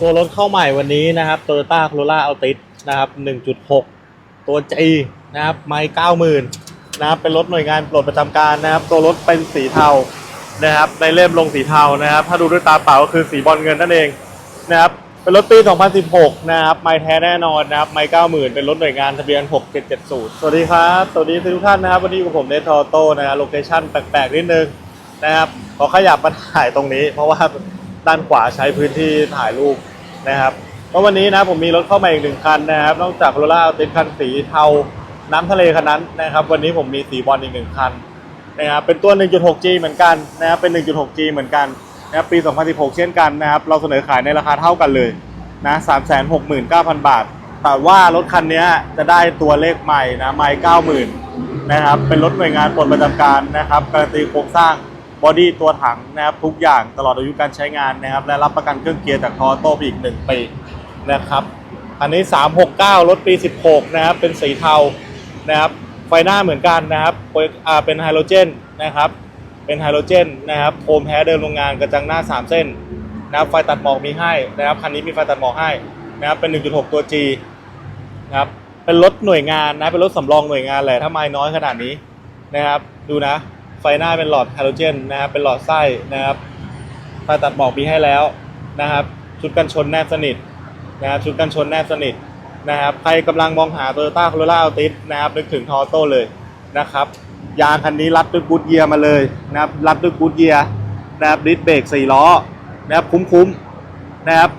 ตัวรถเข้าใหม่วันนี้นะครับ Toyota Corolla Altis นะครับ 1.6 ตัว G นะครับไม่90,000นะครับเป็นรถหน่วยงานปลดประจำการนะครับ ตัวรถเป็นสีเทานะครับ ในเล่มลงสีเทานะครับ ถ้าดูด้วยตาเปล่าก็คือสีบอลเงินนั่นเองนะครับเป็นรถปี 2016 นะครับไม่แท้แน่นอนนะครับไม่90,000 เป็นรถหน่วยงานทะเบียน 6770 สวัสดีครับ สวัสดีทุกท่านนะครับ วันนี้กับผมเนททอโต้นะฮะโลเคชั่นแปลกๆ นิดนึงนะครับขอขยับมาถ่ายตรงนี้ เพราะว่า ด้านขวาใช้พื้นที่ถ่ายรูปนะครับเพราะวันนี้นะผมมีรถเข้ามาอีกหนึ่งคันนะครับ นอกจากโรล่าติดคันสีเทาน้ำทะเลคันนั้นนะครับ วันนี้ผมมีสีบอลอีกหนึ่งคันนะครับเป็นตัว 1.6G เหมือนกันนะครับเป็น 1.6G เหมือนกันนะครับปี 2016 เช่นกันนะครับ เราเสนอขายในราคาเท่ากันเลยนะ369,000 บาท แต่ว่ารถคันนี้จะได้ตัวเลขใหม่นะใหม่90,000นะครับเป็นรถหน่วยงานปลดประจำการนะครับการันตีโครงสร้าง บอดี้ตัวถังนะครับทุกอย่างตลอดอายุการใช้งานนะครับ และรับประกันเครื่องเกียร์จากทอโต้ไปอีก 1 ปีนะครับอันนี้ 369 รถปี 16 นะครับ เป็นสีเทานะครับ ไฟหน้าเหมือนกันนะครับเป็นไฮโดรเจนนะครับ เป็นไฮโดรเจนนะครับโคมแท้เดิมโรงงานกระจังหน้า 3 เส้นนะครับไฟตัดหมอกมีให้นะครับคันนี้มีไฟตัดหมอกให้นะครับเป็น 1.6 ตัว G นะครับเป็นรถหน่วยงานนะเป็นรถสำรองหน่วยงานแหละถ้าไมน้อยขนาดนี้นะครับ ดูนะ ฟหน้าเป็นหลอดไฮโดรเจนนะครับเป็นหลอดไส้นะครับไฟตัดหมอกมีให้แล้วนะครับ ชุดกันชนแนบสนิทนะครับชุดกันชนแนบสนิทนะครับใครกำลังมองหา Toyota Corolla Altis นะครับนึกถึงทอโต้เลยนะครับยางคันนี้รัดด้วยกูดเยียร์มาเลยนะครับรัดด้วยกูดเยียร์นะครับดิสเบรกสี่ล้อนะครับคุ้มๆนะครับ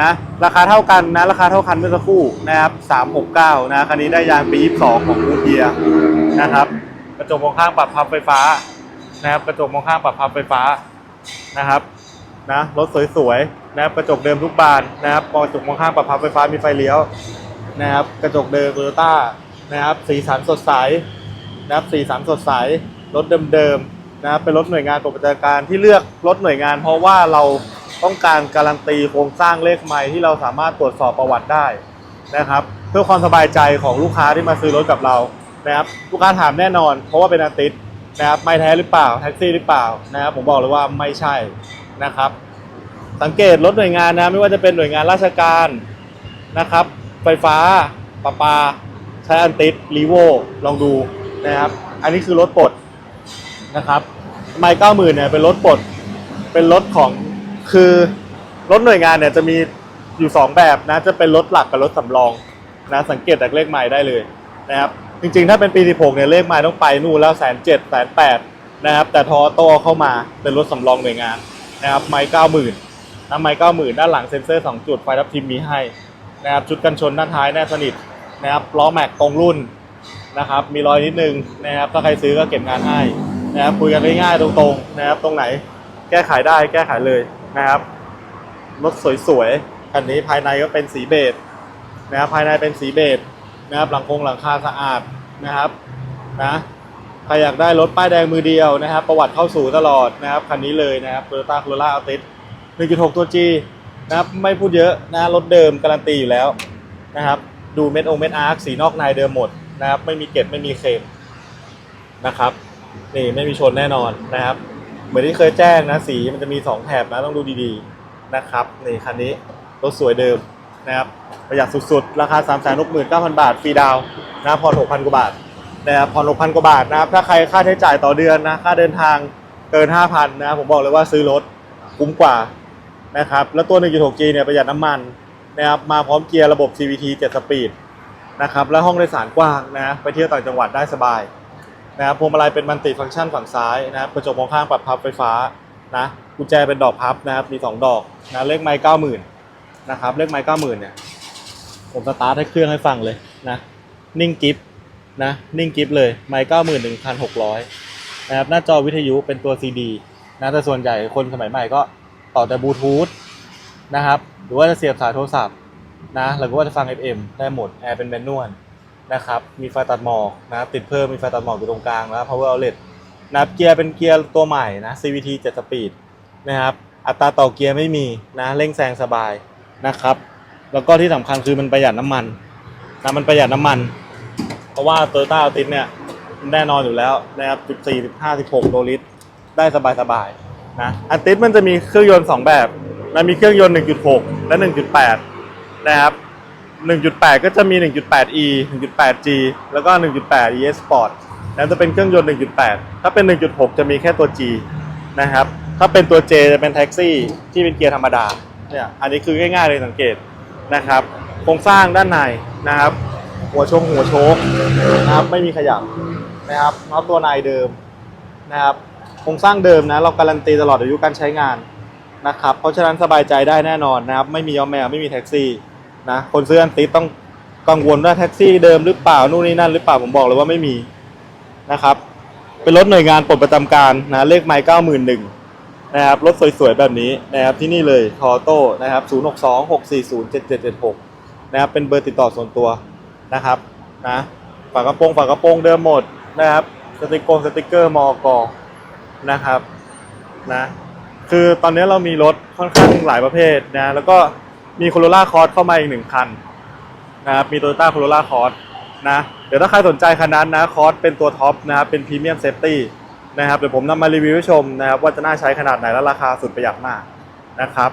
นะราคาเท่ากันนะราคาเท่าคันเมื่อสักครู่นะครับ369นะคันนี้ได้ยางปี22ของกูดเยียร์นะครับ ระจกมองข้างปรับพับไฟฟ้านะครับ กระจกมองข้างปรับพับไฟฟ้านะครับนะรถสวยๆนะครับกระจกเดิมทุกบานนะครับกระจกมองข้างปรับพับไฟฟ้ามีไฟเลี้ยวนะครับกระจกเดิมโตโยต้านะครับสีสันสดใสนะครับสีสันสดใสรถเดิมๆนะครับเป็นรถหน่วยงานปฏิบัติการที่เลือกรถหน่วยงาน เพราะว่าเราต้องการการันตีโครงสร้างเลขไมล์ที่เราสามารถตรวจสอบประวัติได้นะครับ เพื่อความสบายใจของลูกค้าที่มาซื้อรถกับเรา นะครับลูกค้าถามแน่นอน เพราะว่าเป็นอาติสนะครับไม่แท้หรือเปล่าแท็กซี่หรือเปล่านะครับผมบอกเลยว่าไม่ใช่นะครับ สังเกตรถหน่วยงานนะไม่ว่าจะเป็นหน่วยงานราชการนะครับ ไฟฟ้าประปาใช้อันติสรีโวลองดูนะครับ อันนี้คือรถปลดนะครับไมล์เก้าหมื่นเนี่ยเป็นรถปลดเป็นรถของคือรถหน่วยงานเนี่ยจะมีอยู่สองแบบนะจะเป็นรถหลักกับรถสำรองนะสังเกตจากเลขไมล์ได้เลยนะครับ จริงๆ ถ้าเป็นปี 16 เนี่ยเลขไมล์ต้องไปนู่นแล้วแสนเจ็ดแสนแปดนะครับ แต่ทอโต้เข้ามาเป็นรถสำรองหน่วยงานนะครับไมล์เก้าหมื่นนะไมล์เก้าหมื่นด้านหลังเซ็นเซอร์สองจุดไฟรับทิมมีให้นะครับชุดกันชนด้านท้ายแนบสนิทนะครับล้อแม็กตรงรุ่นนะครับมีรอยนิดนึงนะครับถ้าใครซื้อก็เก็บงานให้นะครับคุยกันง่ายๆตรงๆนะครับตรงไหนแก้ไขได้แก้ไขเลยนะครับรถสวยๆคันนี้ภายในก็เป็นสีเบจนะครับภายในเป็นสีเบจ นะครับหลังคงหลังคาสะอาดนะครับนะใครอยากได้รถป้ายแดงมือเดียวนะครับ ประวัติเข้าสู่ตลอดนะครับคันนี้เลยนะครับ Toyota Corolla Altis 1.6 ตัว G นะครับไม่พูดเยอะนะรถเดิมการันตีอยู่แล้วนะครับ ดูเม็ดองเม็ดอาร์คสีนอกในเดิมหมดนะครับ ไม่มีเก็บไม่มีเคมนะครับนี่ไม่มีชนแน่นอนนะครับ เหมือนที่เคยแจ้งนะสีมันจะมี 2 แถบนะต้องดูดีๆนะครับนี่คันนี้รถสวยเดิมนะครับ ประหยัดสุดๆ ราคา 3 6 9 0 0 0 บาทฟรีดาวนะผ่อน6,000 กว่าบาทนะครับผ่อน6,000 กว่าบาทนะครับถ้าใครค่าใช้จ่ายต่อเดือนนะค่าเดินทางเกิน 5,000นะผมบอกเลยว่าซื้อรถคุ้มกว่านะครับแล้วตัว 1.6G เนี่ยประหยัดน้ำมันนะครับมาพร้อมเกียร์ระบบ CVT 7 สปีดนะครับและห้องโดยสารกว้างนะไปเที่ยวต่างจังหวัดได้สบายนะครับพวงมาลัยเป็นมัลติฟังก์ชันฝั่งซ้ายนะครับกระจกมองข้างปรับพับไฟฟ้านะกุญแจเป็นดอกพับนะครับมี 2 ดอกนะเลขไมล์เก้าหมื่นนะครับเลขไมล์เก้าหมื่นเนี่ย ผมสตาร์ทให้เครื่องให้ฟังเลยนะ นิ่งกิฟนะ นิ่งกิฟเลย ไมล์เก้าหมื่นหนึ่งพันหกร้อยนะครับ หน้าจอวิทยุเป็นตัว CD นะ แต่ส่วนใหญ่คนสมัยใหม่ก็ต่อแต่บลูทูธนะครับ หรือว่าจะเสียบสายโทรศัพท์นะหรือว่าจะฟัง FM ได้หมด แอร์เป็นแมนนวลนะครับ มีไฟตัดหมอกนะติดเพิ่มมีไฟตัดหมอกอยู่ตรงกลางแล้ว power outlet นะครับเกียร์เป็นเกียร์ตัวใหม่นะ CVT 7สปีดนะครับ อัตราต่อเกียร์ไม่มีนะ เร่งแซงสบายนะครับ แล้วก็ที่สำคัญคือมันประหยัดน้ำมันนะมันประหยัดน้ำมัน เพราะว่า Toyota Altis เนี่ยมันแน่นอนอยู่แล้วนะครับ 14 15 16โลลิตร ได้สบายๆนะ Altis มันจะมีเครื่องยนต์ 2 แบบนะมีเครื่องยนต์ 1.6 และ 1.8 นะครับ 1.8 ก็จะมี 1.8e 1.8g แล้วก็ 1.8 ES Sport นะจะเป็นเครื่องยนต์ 1.8 ถ้าเป็น 1.6 จะมีแค่ตัว G นะครับ ถ้าเป็นตัว J จะเป็นแท็กซี่ที่เป็นเกียร์ธรรมดา เนี่ย อันนี้คือง่ายๆเลยสังเกต นะครับ โครงสร้างด้านในนะครับ หัวชงหัวโชคนะครับไม่มีขยับนะครับน็อตตัวในเดิมนะครับโครงสร้างเดิมนะเราการันตีตลอดอายุการใช้งานนะครับเพราะฉะนั้นสบายใจได้แน่นอนนะครับ ไม่มีย้อมแมวไม่มีแท็กซี่นะคนซื้ออันติต้องกังวลว่าแท็กซี่เดิมหรือเปล่านู่นนี่นั่นหรือเปล่าผมบอกเลยว่าไม่มีนะครับเป็นรถหน่วยงานปลดประจำการนะเลขไมล์เก้าหมื่นหนึ่ง นะครับรถสวยๆ แบบนี้นะครับที่นี่เลยทอโต้นะครับ 0 6 2 6 4 0 7 7 7 6 นะครับเป็นเบอร์ติดต่อส่วนตัวนะครับนะฝากระโปรงฝากระโปรงเดิมหมดนะครับสติกโกงสติกเกอร์มอกอนะครับนะคือตอนนี้เรามีรถค่อนข้างหลายประเภทนะแล้วก็มีโคโรล่าคอร์สเข้ามาอีกหนึ่งคันนะครับมีโตโยต้าโคโรล่าคอร์สนะเดี๋ยวถ้าใครสนใจคันนั้นนะคอร์สเป็นตัวท็อปนะครับเป็นพรีเมียมเซฟตี้ นะครับเดี๋ยวผมนำมารีวิวให้ชมนะครับว่าจะน่าใช้ขนาดไหนและราคาสุดประหยัดมากนะครับ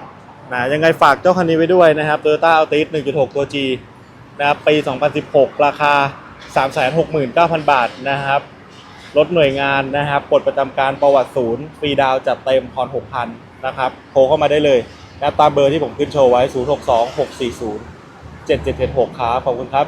นะยังไงฝากเจ้าคันนี้ไว้ด้วยนะครับ Toyota Altis 1.6 ตัว G นะครับปี 2016 ราคา 369,000 บาทนะครับรถหน่วยงานนะครับปลดประจำการประวัติศูนย์ฟรีดาวจัดเต็มพร6,000นะครับโทรเข้ามาได้เลยนะตามเบอร์ที่ผมขึ้นโชว์ไว้ 062 640 7776 ครับขอบคุณครับ